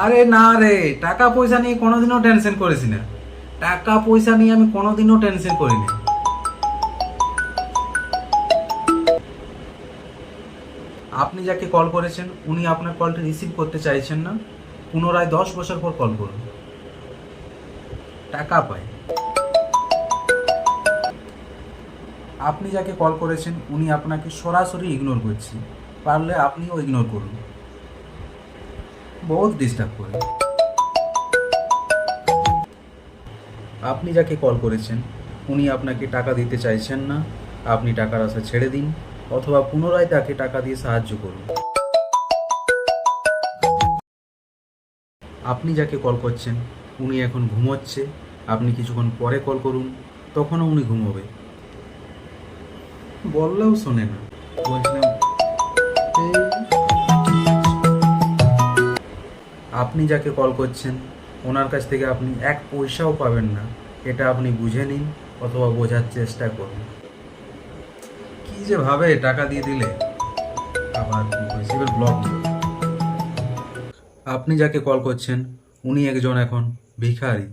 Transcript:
আরে না রে, টাকা পয়সা নিয়ে কোনোদিনও টেনশন করেছি না। টাকা পয়সা নিয়ে আমি কোনোদিনও টেনশন করিনি আপনি যাকে কল করেছেন, উনি আপনার কলটি রিসিভ করতে চাইছেন না। পুনরায় দশ বছর পর কল করুন। টাকা পায় আপনি যাকে কল করেছেন, উনি আপনাকে সরাসরি ইগনোর করছে। পারলে আপনিও ইগনোর করুন। বহুত ডিস্টার্ব করে। আপনি যাকে কল করেছেন, উনি আপনাকে টাকা দিতে চাইছেন না, আপনি টাকার আশা ছেড়ে দিন, অথবা পুনরায় তাকে টাকা দিয়ে সাহায্য করুন। আপনি যাকে কল করছেন, উনি এখন ঘুমোচ্ছে, আপনি কিছুক্ষণ পরে কল করুন, তখনও উনি ঘুমোবে। বললেও শোনে না। বলছিলাম আপনি যাকে কল করছেন, ওনার কাছ থেকে আপনি এক পয়সাও পাবেন না। এটা আপনি বুঝে নিন অথবা বোঝার চেষ্টা করুন। কি যে ভাবে টাকা দিয়ে দিলে। আবার রিসিভের ব্লক আপনি যাকে কল করছেন, উনি একজন এখন ভিখারি।